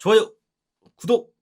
좋아요, 구독.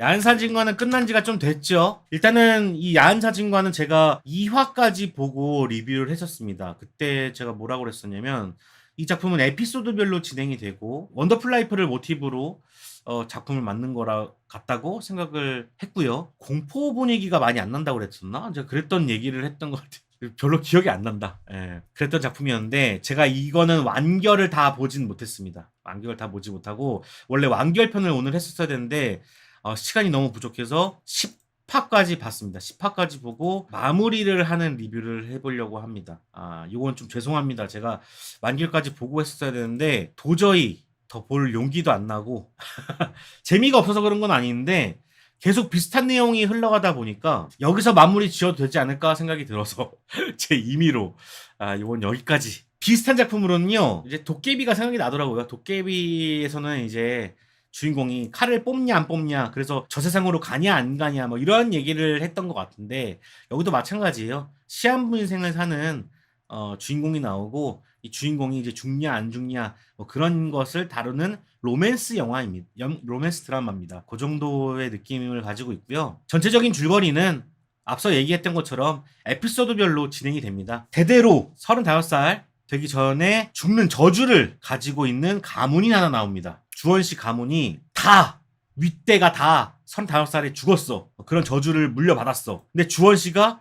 야한 사진과는 끝난 지가 좀 됐죠. 일단은 이 야한 사진과는 제가 2화까지 보고 리뷰를 했었습니다. 그때 제가 뭐라고 그랬었냐면 이 작품은 에피소드별로 진행이 되고 원더풀 라이프를 모티브로 어, 작품을 만든 거라 같다고 생각을 했고요. 공포 분위기가 많이 안 난다고 그랬었나? 제가 그랬던 얘기를 했던 것 같아요. 별로 기억이 안 난다. 예, 그랬던 작품이었는데 제가 이거는 완결을 다 보진 못했습니다. 완결을 다 보지 못하고 원래 완결편을 오늘 했었어야 되는데 어, 시간이 너무 부족해서 10화까지 봤습니다. 10화까지 보고 마무리를 하는 리뷰를 해보려고 합니다. 아, 이건 좀 죄송합니다. 제가 완결까지 보고 했었어야 되는데 도저히 더 볼 용기도 안 나고 재미가 없어서 그런 건 아닌데 계속 비슷한 내용이 흘러가다 보니까 여기서 마무리 지어도 되지 않을까 생각이 들어서 제 임의로 아 이건 여기까지. 비슷한 작품으로는요 이제 도깨비가 생각이 나더라고요. 도깨비에서는 이제 주인공이 칼을 뽑냐 안 뽑냐 그래서 저 세상으로 가냐 안 가냐 뭐 이런 얘기를 했던 것 같은데 여기도 마찬가지예요. 시한부 인생을 사는 어, 주인공이 나오고 이 주인공이 이제 죽냐 안 죽냐 뭐 그런 것을 다루는 로맨스 영화입니다. 영- 로맨스 드라마입니다. 그 정도의 느낌을 가지고 있고요. 전체적인 줄거리는 앞서 얘기했던 것처럼 에피소드별로 진행이 됩니다. 대대로 35살 되기 전에 죽는 저주를 가지고 있는 가문이 하나 나옵니다. 주원 씨 가문이 다 윗대가 다 35살에 죽었어. 그런 저주를 물려받았어. 근데 주원 씨가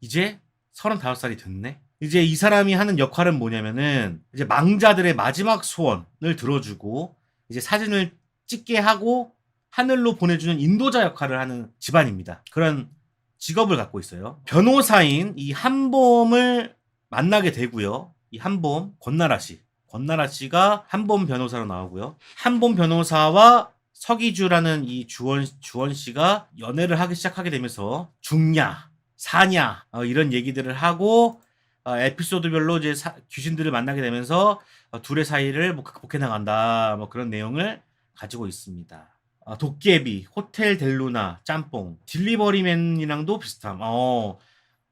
이제 35살이 됐네. 이제 이 사람이 하는 역할은 뭐냐면은 이제 망자들의 마지막 소원을 들어주고 이제 사진을 찍게 하고 하늘로 보내주는 인도자 역할을 하는 집안입니다. 그런 직업을 갖고 있어요. 변호사인 이 한봄을 만나게 되고요. 이 한봄 권나라 씨, 권나라 씨가 한봄 변호사로 나오고요. 한봄 변호사와 서기주라는 이 주원 주원 씨가 연애를 하기 시작하게 되면서 죽냐 사냐 어, 이런 얘기들을 하고 어, 에피소드별로 이제 사- 귀신들을 만나게 되면서 어, 둘의 사이를 뭐 극복해 나간다 뭐 그런 내용을 가지고 있습니다. 어, 도깨비, 호텔 델루나, 짬뽕, 딜리버리맨이랑도 비슷함. 어,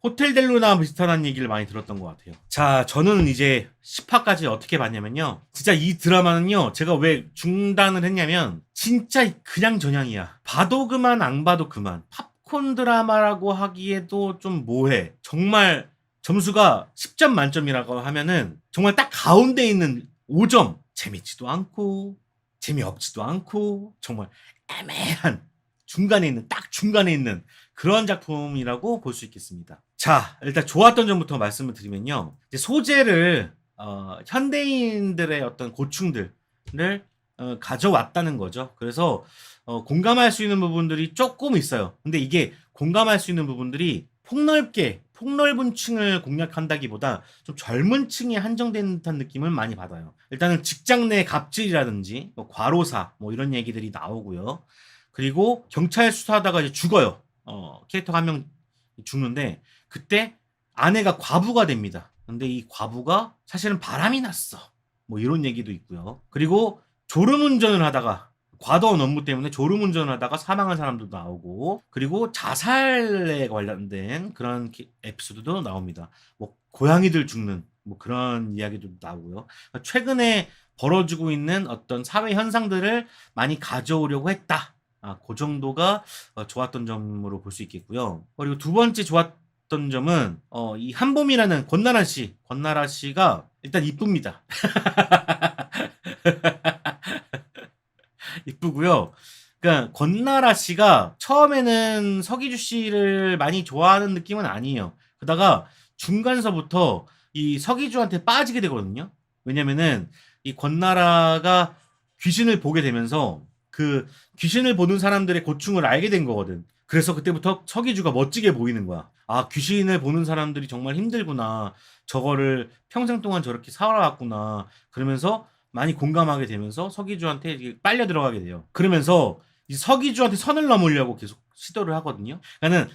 호텔 델루나 비슷하다는 얘기를 많이 들었던 것 같아요. 자, 저는 이제 10화까지 어떻게 봤냐면요. 진짜 이 드라마는요, 제가 왜 중단을 했냐면, 진짜 그냥 전향이야. 봐도 그만, 안 봐도 그만. 팝콘 드라마라고 하기에도 좀 뭐해. 정말 점수가 10점 만점이라고 하면은 정말 딱 가운데 있는 5점. 재밌지도 않고, 재미없지도 않고, 정말 애매한 중간에 있는, 딱 중간에 있는 그런 작품이라고 볼 수 있겠습니다. 자, 일단 좋았던 점부터 말씀을 드리면요. 소재를, 어, 현대인들의 어떤 고충들을 어, 가져왔다는 거죠. 그래서 어, 공감할 수 있는 부분들이 조금 있어요. 근데 이게 공감할 수 있는 부분들이 폭넓게 폭넓은 층을 공략한다기보다 좀 젊은 층에 한정된 듯한 느낌을 많이 받아요. 일단은 직장 내 갑질이라든지 뭐 과로사 뭐 이런 얘기들이 나오고요. 그리고 경찰 수사하다가 이제 죽어요. 어, 캐릭터가 한명 죽는데 그때 아내가 과부가 됩니다. 근데 이 과부가 사실은 바람이 났어. 뭐 이런 얘기도 있고요. 그리고 졸음 운전을 하다가 과도한 업무 때문에 졸음 운전을 하다가 사망한 사람도 나오고 그리고 자살에 관련된 그런 기- 에피소드도 나옵니다. 뭐 고양이들 죽는 뭐 그런 이야기도 나오고요. 그러니까 최근에 벌어지고 있는 어떤 사회 현상들을 많이 가져오려고 했다. 아, 그 정도가 어, 좋았던 점으로 볼 수 있겠고요. 그리고 두 번째 좋았던 점은 어, 이 한봄이라는 권나라 씨, 권나라 씨가 일단 이쁩니다. 이쁘고요. 그러니까 권나라 씨가 처음에는 서기주 씨를 많이 좋아하는 느낌은 아니에요. 그러다가 중간서부터 이 서기주한테 빠지게 되거든요. 왜냐면은 이 권나라가 귀신을 보게 되면서 그 귀신을 보는 사람들의 고충을 알게 된 거거든. 그래서 그때부터 서기주가 멋지게 보이는 거야. 아, 귀신을 보는 사람들이 정말 힘들구나. 저거를 평생 동안 저렇게 살아왔구나. 그러면서 많이 공감하게 되면서 서기주한테 빨려 들어가게 돼요. 그러면서 이 서기주한테 선을 넘으려고 계속 시도를 하거든요. 그러니까는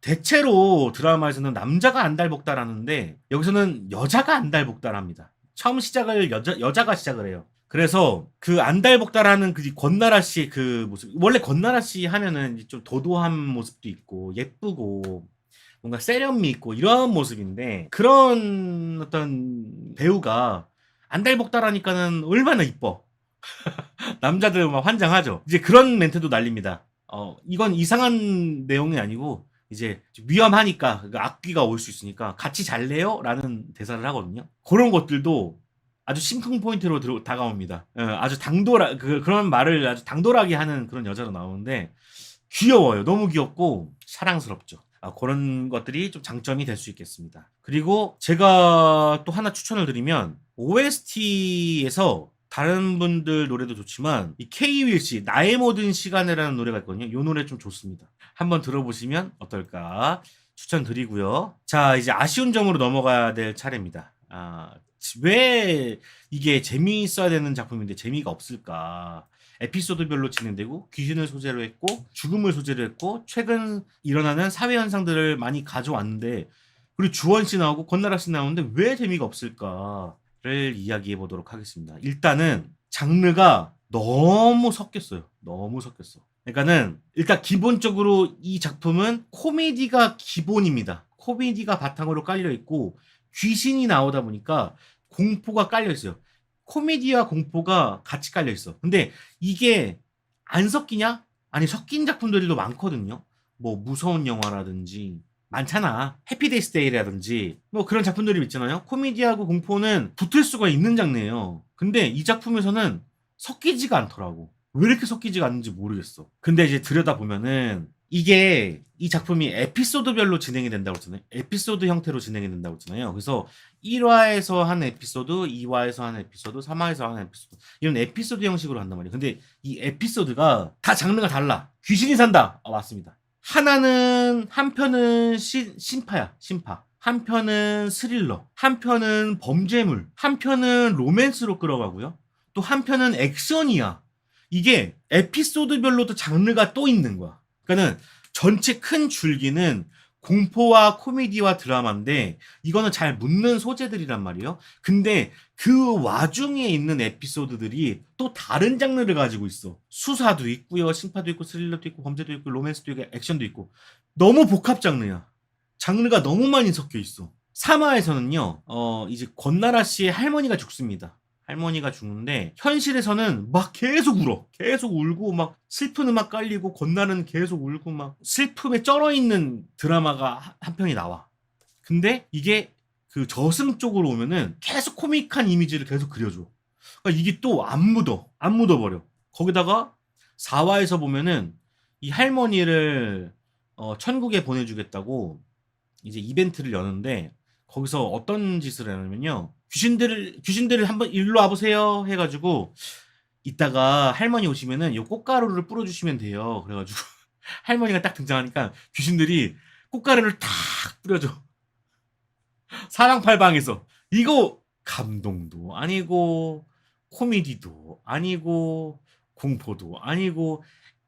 대체로 드라마에서는 남자가 안달복달하는데 여기서는 여자가 안달복달합니다. 처음 시작을 여자 여자가 시작을 해요. 그래서 그 안달복달하는 그 권나라 씨 그 모습 원래 권나라 씨 하면은 좀 도도한 모습도 있고 예쁘고 뭔가 세련미 있고 이런 모습인데 그런 어떤 배우가 안달복달하니까는 얼마나 이뻐 남자들 막 환장하죠. 이제 그런 멘트도 날립니다. 어, 이건 이상한 내용이 아니고 이제 위험하니까 그 악귀가 올 수 있으니까 같이 잘래요? 라는 대사를 하거든요. 그런 것들도 아주 심쿵 포인트로 들어, 다가옵니다. 어, 아주 당돌하 그, 그런 말을 아주 당돌하게 하는 그런 여자로 나오는데 귀여워요. 너무 귀엽고 사랑스럽죠. 아, 그런 것들이 좀 장점이 될 수 있겠습니다. 그리고 제가 또 하나 추천을 드리면 OST에서 다른 분들 노래도 좋지만 이 K-윌 씨 나의 모든 시간에라는 노래가 있거든요. 이 노래 좀 좋습니다. 한번 들어보시면 어떨까 추천드리고요. 자 이제 아쉬운 점으로 넘어가야 될 차례입니다. 아, 왜 이게 재미있어야 되는 작품인데 재미가 없을까? 에피소드별로 진행되고 귀신을 소재로 했고 죽음을 소재로 했고 최근 일어나는 사회 현상들을 많이 가져왔는데 그리고 주원 씨 나오고 권나라 씨 나오는데 왜 재미가 없을까 를 이야기해 보도록 하겠습니다. 일단은 장르가 너무 섞였어요. 너무 섞였어. 그러니까는 일단 기본적으로 이 작품은 코미디가 기본입니다. 코미디가 바탕으로 깔려 있고 귀신이 나오다 보니까 공포가 깔려 있어요. 코미디와 공포가 같이 깔려 있어. 근데 이게 안 섞이냐? 아니 섞인 작품들도 많거든요. 뭐 무서운 영화라든지 많잖아. 해피데이스 데이라든지 뭐 그런 작품들이 있잖아요. 코미디하고 공포는 붙을 수가 있는 장르예요. 근데 이 작품에서는 섞이지가 않더라고. 왜 이렇게 섞이지가 않는지 모르겠어. 근데 이제 들여다보면은 이게 이 작품이 에피소드별로 진행이 된다고 했잖아요. 에피소드 형태로 진행이 된다고 했잖아요. 그래서 1화에서 한 에피소드, 2화에서 한 에피소드, 3화에서 한 에피소드 이런 에피소드 형식으로 한단 말이에요. 근데 이 에피소드가 다 장르가 달라. 귀신이 산다. 아, 맞습니다. 하나는 한 편은 시, 심파야. 심파. 한 편은 스릴러, 한 편은 범죄물, 한 편은 로맨스로 끌어가고요. 또 한 편은 액션이야. 이게 에피소드별로도 장르가 또 있는 거야. 그러니까는 전체 큰 줄기는 공포와 코미디와 드라마인데 이거는 잘 묻는 소재들이란 말이에요. 근데 그 와중에 있는 에피소드들이 또 다른 장르를 가지고 있어. 수사도 있고요, 심파도 있고, 스릴러도 있고, 범죄도 있고, 로맨스도 있고, 액션도 있고. 너무 복합 장르야. 장르가 너무 많이 섞여 있어. 3화에서는요, 어, 이제 권나라 씨의 할머니가 죽습니다. 할머니가 죽는데 현실에서는 막 계속 울어. 계속 울고 막 슬픈 음악 깔리고 건나는 계속 울고 막 슬픔에 쩔어 있는 드라마가 하- 한 편이 나와. 근데 이게 그 저승 쪽으로 오면은 계속 코믹한 이미지를 계속 그려줘. 그러니까 이게 또 안 묻어. 안 묻어버려. 거기다가 4화에서 보면은 이 할머니를 어, 천국에 보내주겠다고 이제 이벤트를 여는데 거기서 어떤 짓을 하냐면요. 귀신들을 귀신들을 한번 일로 와보세요 해가지고 이따가 할머니 오시면은 요 꽃가루를 뿌려주시면 돼요. 그래가지고 할머니가 딱 등장하니까 귀신들이 꽃가루를 탁 뿌려줘. 사랑팔방에서 이거 감동도 아니고 코미디도 아니고 공포도 아니고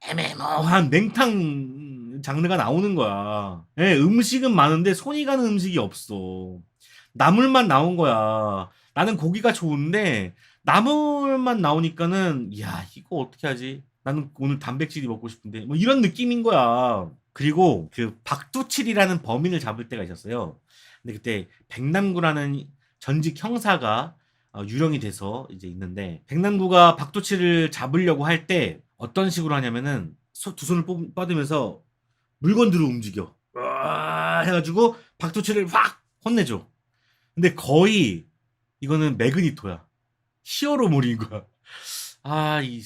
애매모호한 냉탕 장르가 나오는 거야. 예, 음식은 많은데 손이 가는 음식이 없어. 나물만 나온 거야. 나는 고기가 좋은데 나물만 나오니까는 야 이거 어떻게 하지? 나는 오늘 단백질이 먹고 싶은데 뭐 이런 느낌인 거야. 그리고 그 박두칠이라는 범인을 잡을 때가 있었어요. 근데 그때 백남구라는 전직 형사가 어, 유령이 돼서 이제 있는데 백남구가 박두칠을 잡으려고 할 때 어떤 식으로 하냐면은 소- 두 손을 뽑- 뻗으면서 물건들을 움직여. 으아 해가지고 박두칠을 확 혼내줘. 근데 거의 이거는 매그니토야. 히어로물인 거야. 아, 이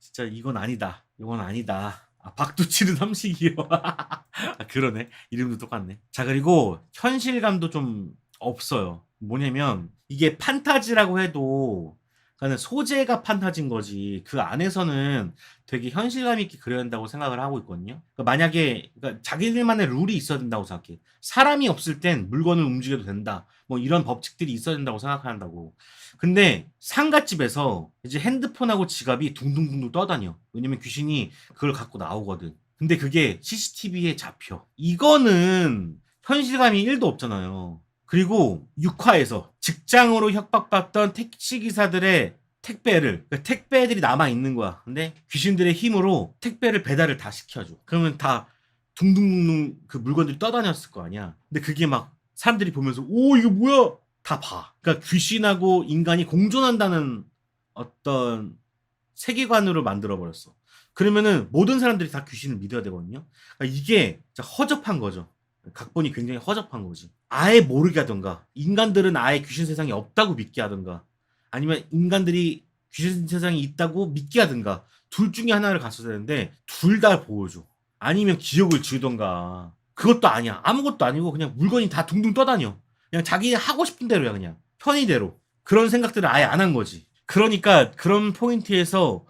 진짜 이건 아니다. 이건 아니다. 아, 박두칠은 삼식이요. 아, 그러네. 이름도 똑같네. 자, 그리고 현실감도 좀 없어요. 뭐냐면 이게 판타지라고 해도 그러니까 소재가 판타지인 거지. 그 안에서는 되게 현실감 있게 그려야 된다고 생각을 하고 있거든요. 그러니까 만약에 그러니까 자기들만의 룰이 있어야 된다고 생각해. 사람이 없을 땐 물건을 움직여도 된다. 뭐 이런 법칙들이 있어야 된다고 생각한다고. 근데 상가집에서 이제 핸드폰하고 지갑이 둥둥둥둥 떠다녀. 왜냐면 귀신이 그걸 갖고 나오거든. 근데 그게 CCTV에 잡혀. 이거는 현실감이 1도 없잖아요. 그리고 6화에서 직장으로 협박받던 택시기사들의 택배를, 그러니까 택배들이 남아 있는 거야. 근데 귀신들의 힘으로 택배를 배달을 다 시켜줘. 그러면 다 둥둥둥둥 그 물건들이 떠다녔을 거 아니야. 근데 그게 막 사람들이 보면서 오 이거 뭐야 다 봐. 그러니까 귀신하고 인간이 공존한다는 어떤 세계관으로 만들어 버렸어. 그러면은 모든 사람들이 다 귀신을 믿어야 되거든요. 그러니까 이게 허접한 거죠. 각본이 굉장히 허접한 거지. 아예 모르게 하던가, 인간들은 아예 귀신 세상이 없다고 믿게 하던가, 아니면 인간들이 귀신 세상이 있다고 믿게 하든가, 둘 중에 하나를 갔어야 되는데, 둘 다 보여줘. 아니면 기억을 지우던가. 그것도 아니야. 아무것도 아니고, 그냥 물건이 다 둥둥 떠다녀. 그냥 자기 하고 싶은 대로야, 그냥. 편의대로. 그런 생각들을 아예 안 한 거지. 그러니까 그런 포인트에서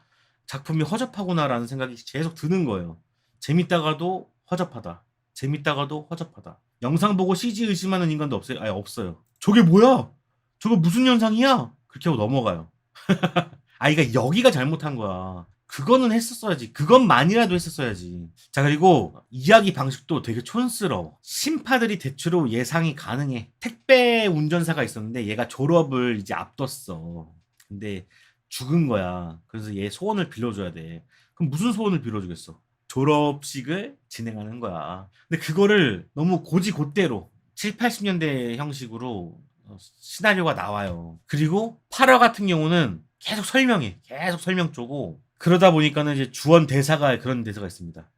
작품이 허접하구나라는 생각이 계속 드는 거예요. 재밌다가도 허접하다. 재밌다가도 허접하다. 영상 보고 CG 의심하는 인간도 없어요. 아예 없어요. 저게 뭐야? 저거 무슨 현상이야? 그렇게 하고 넘어가요. 아, 이가 여기가 잘못한 거야. 그거는 했었어야지. 그것만이라도 했었어야지. 자, 그리고 이야기 방식도 되게 촌스러워. 심파들이 대체로 예상이 가능해. 택배 운전사가 있었는데 얘가 졸업을 이제 앞뒀어. 근데 죽은 거야. 그래서 얘 소원을 빌려줘야 돼. 그럼 무슨 소원을 빌려주겠어? 졸업식을 진행하는 거야. 근데 그거를 너무 고지곧대로 7, 80년대 형식으로 어, 시나리오가 나와요. 그리고 8화 같은 경우는 계속 설명해. 계속 설명 쪼고 그러다 보니까는 이제 주원 대사가 그런 대사가 있습니다.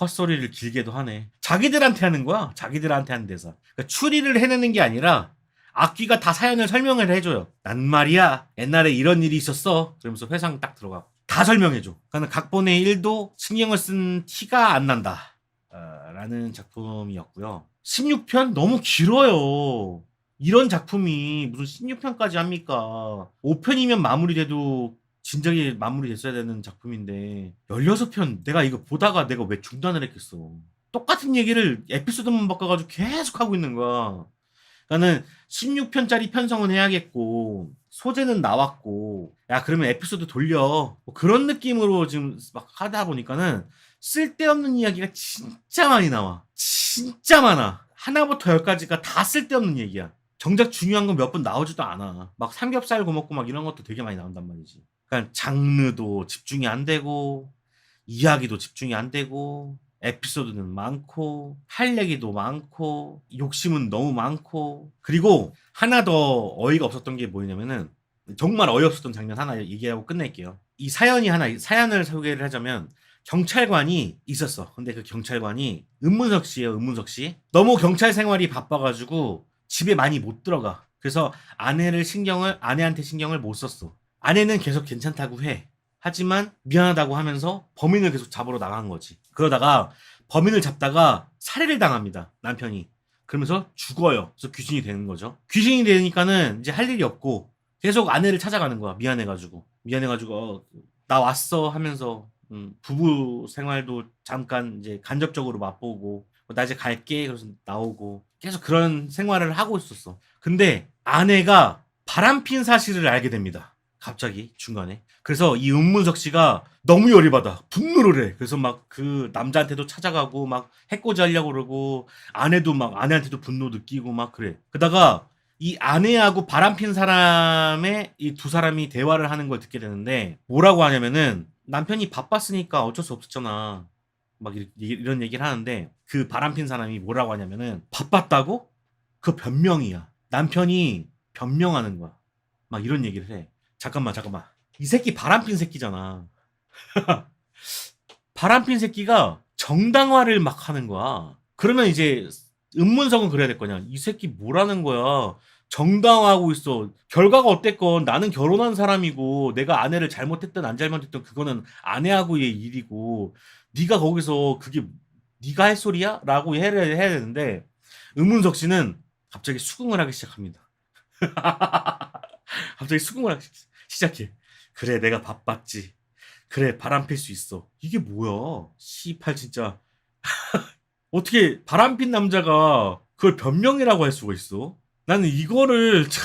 헛소리를 길게도 하네. 자기들한테 하는 거야. 자기들한테 하는 대사. 그러니까 추리를 해내는 게 아니라 악귀가 다 사연을 설명을 해줘요. 난 말이야. 옛날에 이런 일이 있었어. 그러면서 회상 딱 들어가. 다 설명해줘. 그러니까 각본의 1도 신경을 쓴 티가 안 난다. 어, 라는 작품이었고요. 16편 너무 길어요. 이런 작품이 무슨 16편까지 합니까? 5편이면 마무리돼도 진작에 마무리됐어야 되는 작품인데 16편 내가 이거 보다가 내가 왜 중단을 했겠어. 똑같은 얘기를 에피소드만 바꿔가지고 계속 하고 있는 거야. 그러니까는 16편짜리 편성은 해야겠고 소재는 나왔고 야 그러면 에피소드 돌려. 뭐 그런 느낌으로 지금 막 하다 보니까는 쓸데없는 이야기가 진짜 많이 나와. 진짜 많아. 하나부터 열까지가 다 쓸데없는 얘기야. 정작 중요한 건 몇 번 나오지도 않아. 막 삼겹살 구먹고 막 이런 것도 되게 많이 나온단 말이지. 그러니까 장르도 집중이 안 되고 이야기도 집중이 안 되고 에피소드는 많고 할 얘기도 많고 욕심은 너무 많고 그리고 하나 더 어이가 없었던 게 뭐냐면은 정말 어이없었던 장면 하나 얘기하고 끝낼게요. 이 사연이 하나 사연을 소개를 하자면 경찰관이 있었어. 근데 그 경찰관이 은문석 씨예요. 은문석 씨. 너무 경찰 생활이 바빠가지고 집에 많이 못 들어가. 그래서 아내를 신경을 아내한테 신경을 못 썼어. 아내는 계속 괜찮다고 해. 하지만 미안하다고 하면서 범인을 계속 잡으러 나간 거지. 그러다가 범인을 잡다가 살해를 당합니다. 남편이. 그러면서 죽어요. 그래서 귀신이 되는 거죠. 귀신이 되니까는 이제 할 일이 없고 계속 아내를 찾아가는 거야. 미안해가지고. 미안해가지고 어, 나 왔어 하면서 음, 부부 생활도 잠깐 이제 간접적으로 맛보고 어, 나 이제 갈게 그래서 나오고 계속 그런 생활을 하고 있었어. 근데 아내가 바람핀 사실을 알게 됩니다. 갑자기 중간에. 그래서 이 은문석 씨가 너무 열이 받아. 분노를 해. 그래서 막 그 남자한테도 찾아가고 막 해코지 하려고 그러고 아내도 막 아내한테도 분노 느끼고 막 그래. 그러다가 이 아내하고 바람핀 사람의 이 두 사람이 대화를 하는 걸 듣게 되는데 뭐라고 하냐면은 남편이 바빴으니까 어쩔 수 없었잖아. 막 이- 이런 얘기를 하는데 그 바람핀 사람이 뭐라고 하냐면은 바빴다고? 그 변명이야. 남편이 변명하는 거야. 막 이런 얘기를 해. 잠깐만 잠깐만. 이 새끼 바람핀 새끼잖아. 바람핀 새끼가 정당화를 막 하는 거야. 그러면 이제 은문석은 그래야 될 거냐. 이 새끼 뭐라는 거야. 정당화하고 있어. 결과가 어땠건 나는 결혼한 사람이고 내가 아내를 잘못했든 안 잘못했든 그거는 아내하고의 일이고 네가 거기서 그게 네가 할 소리야? 라고 해야, 해야 되는데 은문석 씨는 갑자기 수긍을 하기 시작합니다. 갑자기 수긍을 하기 시작 해. 그래 내가 바빴지. 그래 바람 필 수 있어. 이게 뭐야? 씨팔 진짜. 어떻게 바람핀 남자가 그걸 변명이라고 할 수가 있어? 나는 이거를 참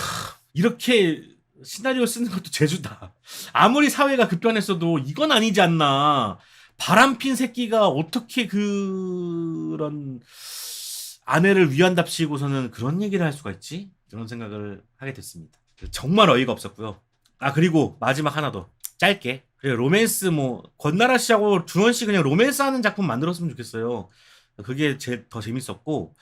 이렇게 시나리오 쓰는 것도 재주다. 아무리 사회가 급변했어도 이건 아니지 않나. 바람핀 새끼가 어떻게 그런 아내를 위한답시고서는 그런 얘기를 할 수가 있지? 이런 생각을 하게 됐습니다. 정말 어이가 없었고요. 아 그리고 마지막 하나 더 짧게 그래 로맨스 뭐 권나라 씨하고 준원 씨 그냥 로맨스 하는 작품 만들었으면 좋겠어요. 그게 제, 더 재밌었고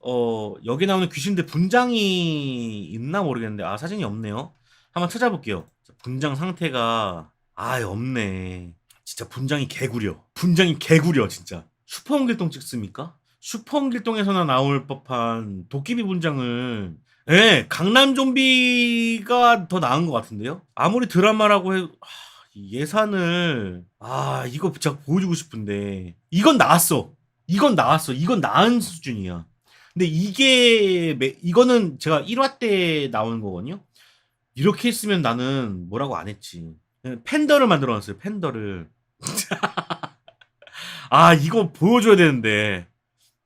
어 여기 나오는 귀신들 분장이 있나 모르겠는데 아 사진이 없네요. 한번 찾아볼게요. 분장 상태가 아 없네. 진짜 분장이 개구려. 분장이 개구려 진짜. 슈퍼 홍길동 찍습니까? 슈퍼홍길동에서나 나올 법한 도깨비 분장을 예, 강남 좀비가 더 나은 것 같은데요? 아무리 드라마라고 해, 하, 이 예산을, 아, 이거 진짜 보여주고 싶은데. 이건 나왔어. 이건 나왔어. 이건 나은 수준이야. 근데 이게, 매- 이거는 제가 1화 때 나오는 거거든요? 이렇게 했으면 나는 뭐라고 안 했지. 팬더를 만들어 놨어요, 팬더를. 아, 이거 보여줘야 되는데.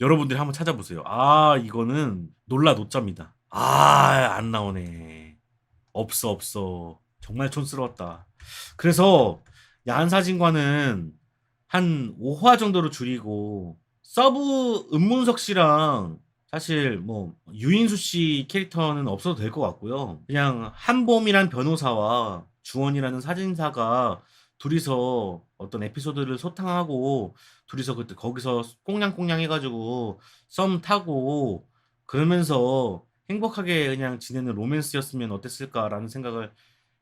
여러분들이 한번 찾아보세요. 아, 이거는 놀라 노짜입니다. 아, 안 나오네. 없어, 없어. 정말 촌스러웠다. 그래서 야한사진과는 한 5화 정도로 줄이고 서브 은문석 씨랑 사실 뭐 유인수 씨 캐릭터는 없어도 될 것 같고요. 그냥 한봄이란 변호사와 주원이라는 사진사가 둘이서 어떤 에피소드를 소탕하고 둘이서 그때 거기서 꽁냥꽁냥 해가지고 썸 타고 그러면서 행복하게 그냥 지내는 로맨스였으면 어땠을까라는 생각을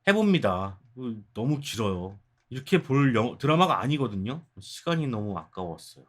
해봅니다. 그, 너무 길어요. 이렇게 볼 영- 드라마가 아니거든요. 시간이 너무 아까웠어요.